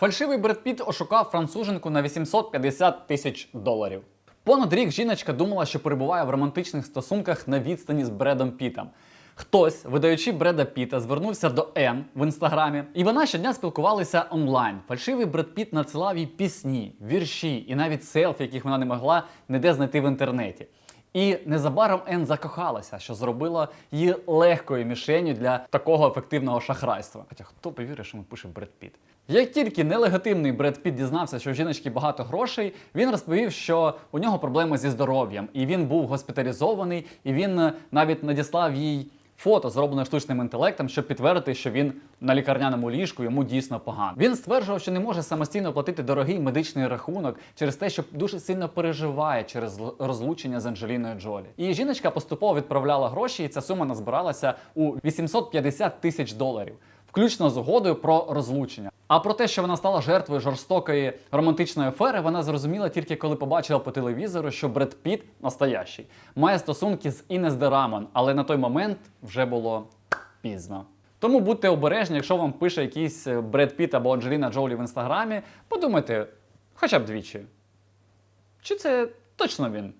Фальшивий Бред Піт ошукав француженку на 850 тисяч доларів. Понад рік жіночка думала, що перебуває в романтичних стосунках на відстані з Бредом Пітом. Хтось, видаючи Бреда Піта, звернувся до Н в інстаграмі, і вона щодня спілкувалися онлайн. Фальшивий Бред Піт надсилав їй пісні, вірші і навіть селфі, яких вона не могла ніде знайти в інтернеті. І незабаром Ен закохалася, що зробило її легкою мішенью для такого ефективного шахрайства. Хоча хто повірить, що ми пише Бред Піт? Як тільки нелегатимний Бред Піт дізнався, що у жіночки багато грошей, він розповів, що у нього проблеми зі здоров'ям, і він був госпіталізований, і він е, навіть надіслав їй фото, зроблене штучним інтелектом, щоб підтвердити, що він на лікарняному ліжку йому дійсно погано. Він стверджував, що не може самостійно платити дорогий медичний рахунок через те, що дуже сильно переживає через розлучення з Анджеліною Джолі. І жіночка поступово відправляла гроші, і ця сума назбиралася у 850 тисяч доларів. Включно з угодою про розлучення. А про те, що вона стала жертвою жорстокої романтичної афери, вона зрозуміла тільки коли побачила по телевізору, що Бред Піт настоящий має стосунки з Інес де Рамон, але на той момент вже було пізно. Тому будьте обережні, якщо вам пише якийсь е, Бред Піт або Анджеліна Джолі в інстаграмі, подумайте хоча б двічі. Чи це точно він?